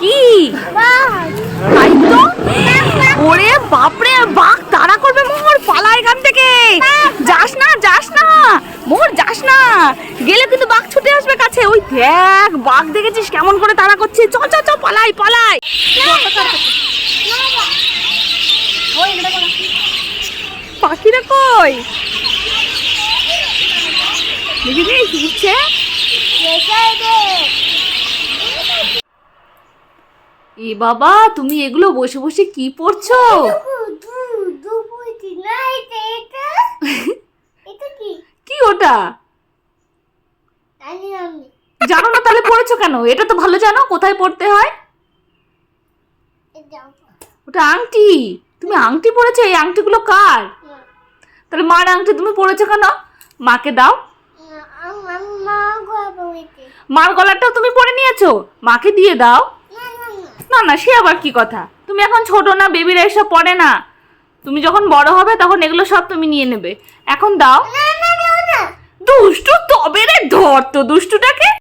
কি? ওরে বাপরে, বাঘ তাড়া করবে মোহর পালা এখান থেকে। যাস না যাস না। মোহর, যাস না। গেলে কিন্তু বাঘ ছুটে আসবে কাছে। ওই দেখ, বাঘ দেখেছিস কেমন করে তাড়া করছে। চল চল চল পালাই পালাই। পাখিরা কই? দেখেছিস উঠছে এ বাবা তুমি এগুলো বসে বসে কি পড়ছো? কি? ওটা? জানো না তাহলে পড়েছো কেন? এটা তো ভালো জানো কোথায় পড়তে হয়? ওটা আংটি। তুমি আংটি পড়েছো এই আংটিগুলো কার? তাহলে মার আংটি তুমি পড়েছো কেন? মাকে দাও। মার গলাটাও তুমি পরে নিয়েছো। মাকে দিয়ে দাও। না না সে আবার কি কথা? তুমি এখন ছোট না বেবিরা এসব পড়ে না। তুমি যখন বড় হবে তখন এগুলো সব তুমি নিয়ে নেবে। এখন দাও। দুষ্টু তবে রে ধর তো দুষ্টুটাকে।